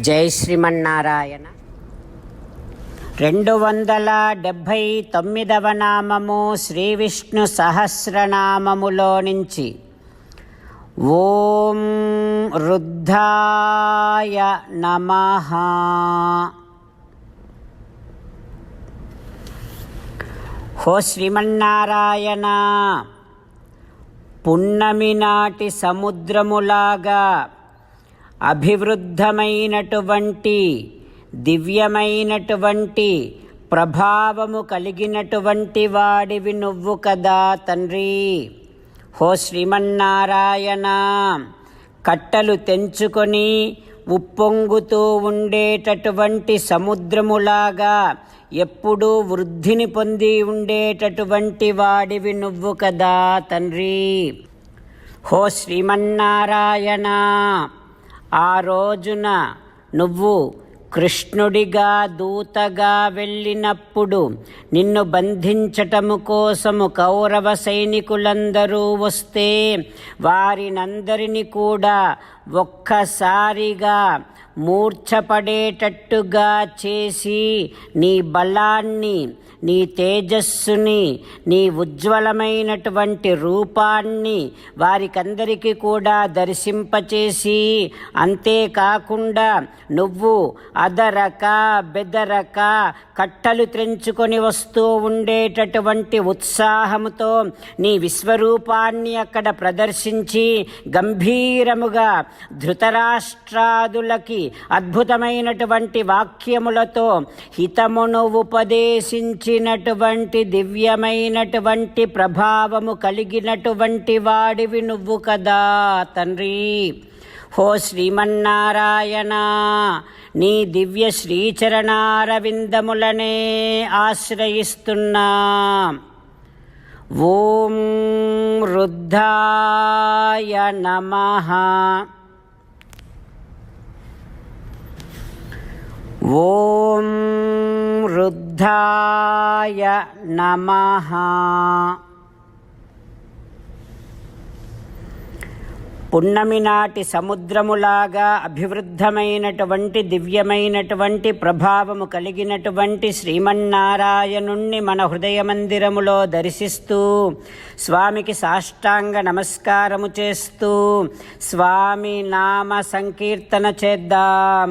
జై శ్రీమన్నారాయణ. రెండు వందల డెబ్భై తొమ్మిదవ నామము శ్రీ విష్ణు సహస్రనామములో నుంచి ఓం రుద్ధాయ నమ. హో శ్రీమన్నారాయణ పున్నమి నాటి సముద్రములాగా అభివృద్ధమైనటువంటి దివ్యమైనటువంటి ప్రభావము కలిగినటువంటి వాడివి నువ్వు కదా తండ్రి. హో శ్రీమన్నారాయణ కట్టలు తెంచుకొని ఉప్పొంగుతూ ఉండేటటువంటి సముద్రములాగా ఎప్పుడూ వృద్ధిని పొంది ఉండేటటువంటి వాడివి నువ్వు కదా తండ్రి. హో శ్రీమన్నారాయణ ఆ రోజున నువ్వు కృష్ణుడిగా దూతగా వెళ్ళినప్పుడు నిన్ను బంధించటము కోసము కౌరవ సైనికులందరూ వస్తే వారినందరినీ కూడా ఒక్కసారిగా మూర్ఛపడేటట్టుగా చేసి నీ బలాన్ని నీ తేజస్సుని నీ ఉజ్వలమైనటువంటి రూపాన్ని వారికందరికీ కూడా దర్శింపచేసి అంతేకాకుండా నువ్వు అదరక బెదరక కట్టలు త్రెంచుకొని వస్తూ ఉండేటటువంటి ఉత్సాహముతో నీ విశ్వరూపాన్ని అక్కడ ప్రదర్శించి గంభీరముగా ధృతరాష్ట్రాదులకి అద్భుతమైనటువంటి వాక్యములతో హితమును ఉపదేశించినటువంటి దివ్యమైనటువంటి ప్రభావము కలిగినటువంటి వాడివి నువ్వు కదా తండ్రి. హో శ్రీమన్నారాయణ నీ దివ్య శ్రీచరణారవిందములనే ఆశ్రయిస్తున్నా. ఓం రుద్ధాయ నమః. ఓం రుద్ధాయ నమః. పున్నమి నాటి సముద్రములాగా అభివృద్ధమైనటువంటి దివ్యమైనటువంటి ప్రభావము కలిగినటువంటి శ్రీమన్నారాయణుణ్ణి మన హృదయ మందిరములో దర్శిస్తూ స్వామికి సాష్టాంగ నమస్కారము చేస్తూ స్వామి నామ సంకీర్తన చేద్దాం.